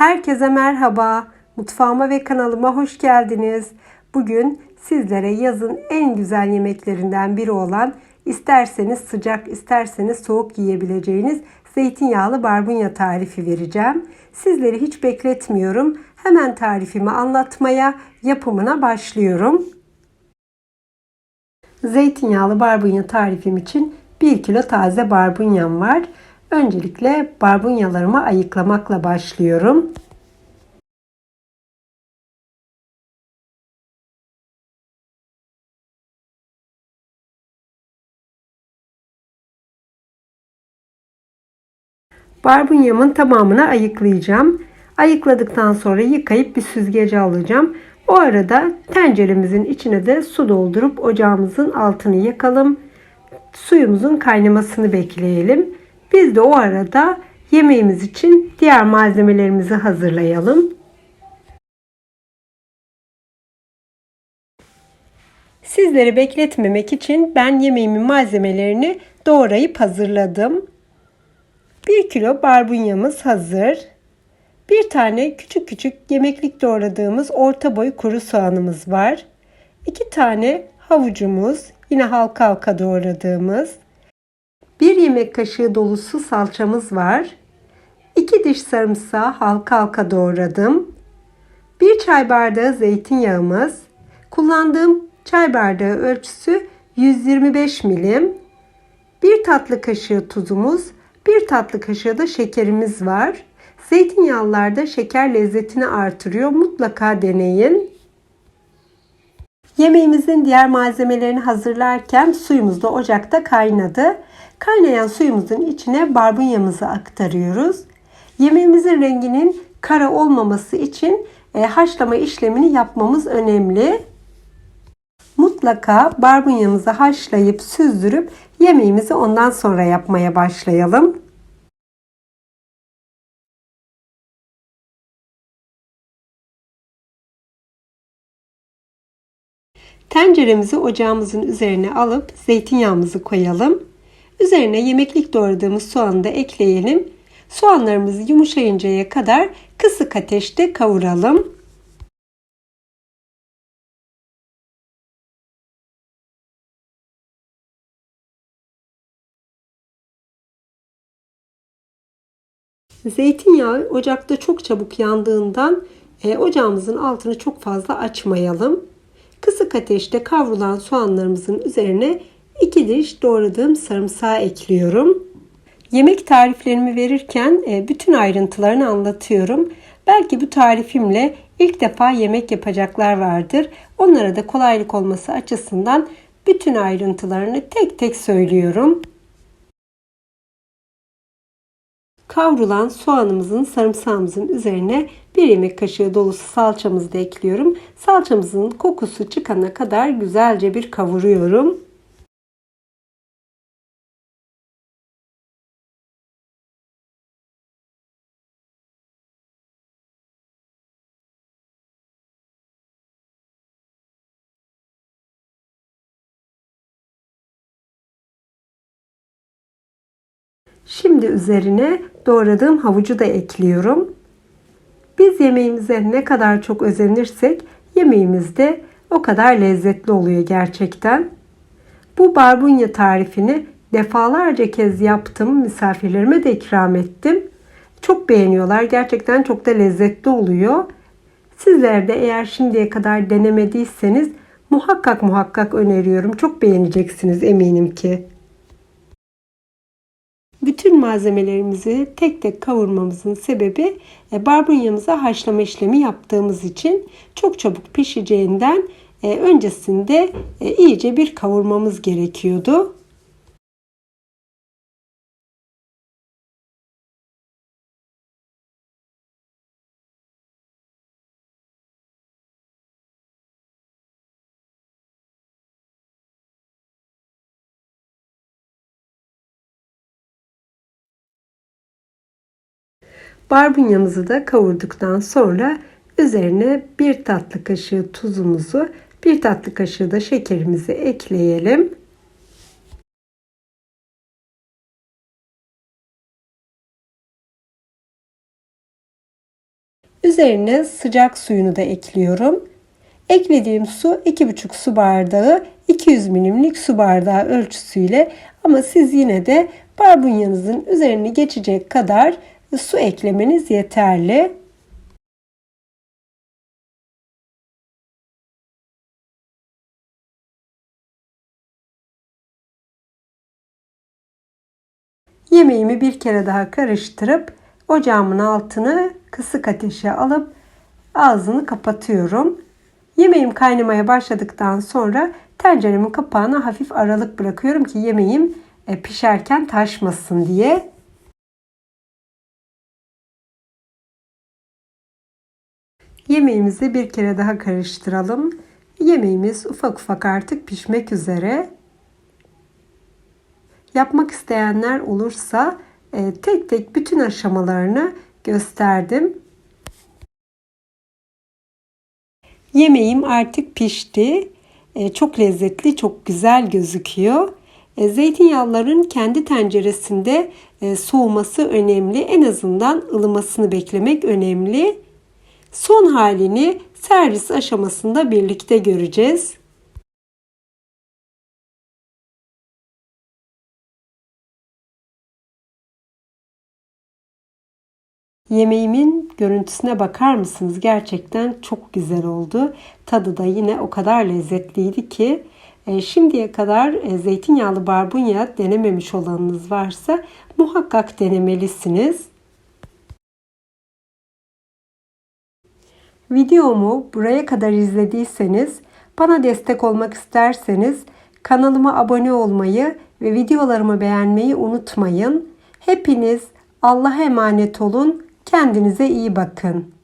Herkese merhaba. Mutfağıma ve kanalıma hoş geldiniz. Bugün sizlere yazın en güzel yemeklerinden biri olan isterseniz sıcak isterseniz soğuk yiyebileceğiniz zeytinyağlı barbunya tarifi vereceğim. Sizleri hiç bekletmiyorum. Hemen tarifimi anlatmaya, yapımına başlıyorum. Zeytinyağlı barbunya tarifim için 1 kilo taze barbunyam var. Öncelikle barbunyalarımı ayıklamakla başlıyorum. Barbunyamın tamamını ayıklayacağım. Ayıkladıktan sonra yıkayıp bir süzgece alacağım. O arada tenceremizin içine de su doldurup ocağımızın altını yakalım. Suyumuzun kaynamasını bekleyelim. Biz de o arada yemeğimiz için diğer malzemelerimizi hazırlayalım. Sizleri bekletmemek için ben yemeğimin malzemelerini doğrayıp hazırladım. 1 kilo barbunyamız hazır. Bir tane küçük küçük yemeklik doğradığımız orta boy kuru soğanımız var. 2 tane havucumuz, yine halka halka doğradığımız. 1 yemek kaşığı dolusu salçamız var. 2 diş sarımsağı halka halka doğradım. 1 çay bardağı zeytinyağımız. Kullandığım çay bardağı ölçüsü 125 milim. 1 tatlı kaşığı tuzumuz, 1 tatlı kaşığı da şekerimiz var. Zeytinyağlılarda şeker lezzetini artırıyor. Mutlaka deneyin. Yemeğimizin diğer malzemelerini hazırlarken suyumuz da ocakta kaynadı. Kaynayan suyumuzun içine barbunyamızı aktarıyoruz. Yemeğimizin renginin kara olmaması için e, haşlama işlemini yapmamız önemli. Mutlaka barbunyamızı haşlayıp süzdürüp yemeğimizi ondan sonra yapmaya başlayalım. Tenceremizi ocağımızın üzerine alıp zeytinyağımızı koyalım. Üzerine yemeklik doğradığımız soğanı da ekleyelim. Soğanlarımızı yumuşayıncaya kadar kısık ateşte kavuralım. Zeytinyağı ocakta çok çabuk yandığından e, ocağımızın altını çok fazla açmayalım. Kısık ateşte kavrulan soğanlarımızın üzerine 2 diş doğradığım sarımsağı ekliyorum. Yemek tariflerimi verirken e, bütün ayrıntılarını anlatıyorum. Belki bu tarifimle ilk defa yemek yapacaklar vardır. Onlara da kolaylık olması açısından bütün ayrıntılarını tek tek söylüyorum. Kavrulan soğanımızın, sarımsağımızın üzerine bir yemek kaşığı dolusu salçamızı da ekliyorum. Salçamızın kokusu çıkana kadar güzelce bir kavuruyorum. Şimdi üzerine doğradığım havucu da ekliyorum. Biz yemeğimize ne kadar çok özenirsek yemeğimiz de o kadar lezzetli oluyor gerçekten. Bu barbunya tarifini defalarca kez yaptım. Misafirlerime de ikram ettim. Çok beğeniyorlar. Gerçekten çok da lezzetli oluyor. Sizler de eğer şimdiye kadar denemediyseniz muhakkak muhakkak öneriyorum. Çok beğeneceksiniz eminim ki. Bütün malzemelerimizi tek tek kavurmamızın sebebi e, barbunyamıza haşlama işlemi yaptığımız için çok çabuk pişeceğinden e, öncesinde e, iyice bir kavurmamız gerekiyordu. Barbunyamızı da kavurduktan sonra üzerine bir tatlı kaşığı tuzumuzu, bir tatlı kaşığı da şekerimizi ekleyelim. Üzerine sıcak suyunu da ekliyorum. Eklediğim su 2,5 su bardağı 200 milimlik su bardağı ölçüsüyle ama siz yine de barbunyanızın üzerini geçecek kadar su eklemeniz yeterli. Yemeğimi bir kere daha karıştırıp ocağımın altını kısık ateşe alıp ağzını kapatıyorum. Yemeğim kaynamaya başladıktan sonra tenceremin kapağına hafif aralık bırakıyorum ki yemeğim e, pişerken taşmasın diye. Yemeğimizi bir kere daha karıştıralım. Yemeğimiz ufak ufak artık pişmek üzere. Yapmak isteyenler olursa e, tek tek bütün aşamalarını gösterdim. Yemeğim artık pişti. E, çok lezzetli, çok güzel gözüküyor. E, zeytinyağların kendi tenceresinde soğuması önemli. En azından ılımasını beklemek önemli. Son halini servis aşamasında birlikte göreceğiz. Yemeğimin görüntüsüne bakar mısınız? Gerçekten çok güzel oldu. Tadı da yine o kadar lezzetliydi ki e, şimdiye kadar e, zeytinyağlı barbunya denememiş olanınız varsa muhakkak denemelisiniz. Videomu buraya kadar izlediyseniz, bana destek olmak isterseniz kanalıma abone olmayı ve videolarımı beğenmeyi unutmayın. Hepiniz Allah'a emanet olun. Kendinize iyi bakın.